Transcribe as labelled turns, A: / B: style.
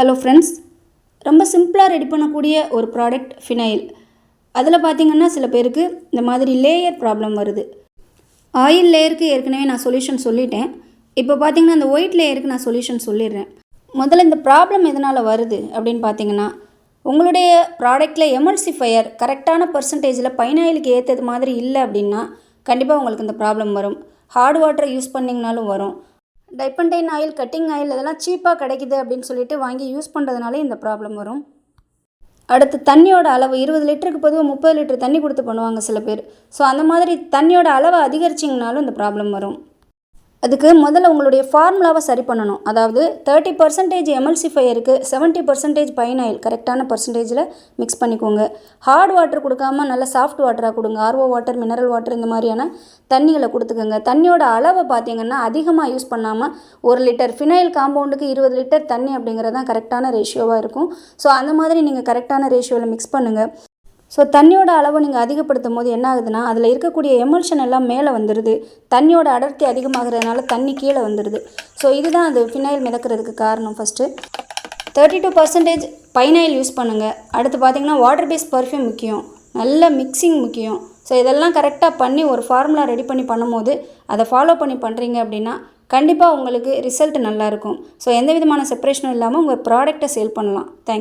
A: Hello friends ரொம்ப சிம்பிளாக ready பண்ணக்கூடிய ஒரு ப்ராடக்ட் ஃபினைல் அதில் பார்த்தீங்கன்னா சில பேருக்கு இந்த மாதிரி லேயர் ப்ராப்ளம் வருது. ஆயில் லேயருக்கு ஏற்கனவே நான் சொல்யூஷன் சொல்லிட்டேன். இப்போ பார்த்தீங்கன்னா அந்த ஒயிட் லேயருக்கு நான் சொல்யூஷன் சொல்லிடுறேன். முதல்ல இந்த ப்ராப்ளம் எதனால் வருது அப்படின்னு பார்த்தீங்கன்னா உங்களுடைய ப்ராடக்டில் எமல்சிஃபையர் கரெக்டான பர்சன்டேஜில் பைனாயிலுக்கு ஏற்றது மாதிரி இல்லை அப்படின்னா கண்டிப்பாக உங்களுக்கு இந்த ப்ராப்ளம் வரும். ஹார்ட் வாட்டரை யூஸ் பண்ணிங்கனாலும் வரும். டைப்பன்டைன் ஆயில் கட்டிங் ஆயில் இதெல்லாம் சீப்பாக கிடைக்குது அப்படின்னு சொல்லிட்டு வாங்கி யூஸ் பண்ணுறதுனால இந்த ப்ராப்ளம் வரும். அடுத்து தண்ணியோட அளவு இருபது லிட்டருக்கு பொதுவாக முப்பது லிட்டர் தண்ணி கொடுத்து பண்ணுவாங்க சில பேர். ஸோ அந்த மாதிரி தண்ணியோட அளவை அதிகரிச்சிங்கனாலும் இந்த ப்ராப்ளம் வரும். அதுக்கு முதல்ல உங்களுடைய ஃபார்முலாவை சரி பண்ணணும். அதாவது தேர்ட்டி பர்சன்டேஜ் எமல்சிஃபையருக்கு செவன்ட்டி பர்சன்டேஜ் பைனாயில் கரெக்டான பர்சன்டேஜில் மிக்ஸ் பண்ணிக்கோங்க. ஹார்ட் வாட்டர் கொடுக்காம நல்ல சாஃப்ட் வாட்டராக கொடுங்க. ஆர்ஓ வாட்டர் மினரல் வாட்டர் இந்த மாதிரியான தண்ணிகளை கொடுத்துக்கோங்க. தண்ணியோட அளவை பார்த்தீங்கன்னா அதிகமாக யூஸ் பண்ணாமல் ஒரு லிட்டர் ஃபினைல் காம்பவுண்டுக்கு இருபது லிட்டர் தண்ணி அப்படிங்கிறது தான் கரெக்டான ரேஷியோவாக இருக்கும். ஸோ அந்த மாதிரி நீங்கள் கரெக்டான ரேஷியோவில் மிக்ஸ் பண்ணுங்கள் ஸோ தண்ணியோட அளவை நீங்கள் அதிகப்படுத்தும் போது என்ன ஆகுதுன்னா அதில் இருக்கக்கூடிய எமல்ஷன் எல்லாம் மேலே வந்துடுது தண்ணியோட அடர்த்தி அதிகமாகிறதுனால தண்ணி கீழே வந்துடுது ஸோ இதுதான் அது ஃபினைல் மிதக்கிறதுக்கு காரணம் first thirty two percentage pine oil use பண்ணுங்கள் அடுத்து பார்த்தீங்கன்னா வாட்டர் பேஸ் பர்ஃப்யூம் முக்கியம். நல்ல மிக்சிங் முக்கியம். ஸோ இதெல்லாம் கரெக்டாக பண்ணி ஒரு ஃபார்முலா ரெடி பண்ணி பண்ணும்போது அதை ஃபாலோ பண்ணி பண்ணுறீங்க அப்படின்னா கண்டிப்பாக உங்களுக்கு ரிசல்ட் நல்லாயிருக்கும் ஸோ எந்த விதமான செப்பரேஷனும் இல்லாமல் உங்கள் ப்ராடக்ட்டை சேல் பண்ணலாம். தேங்க்யூ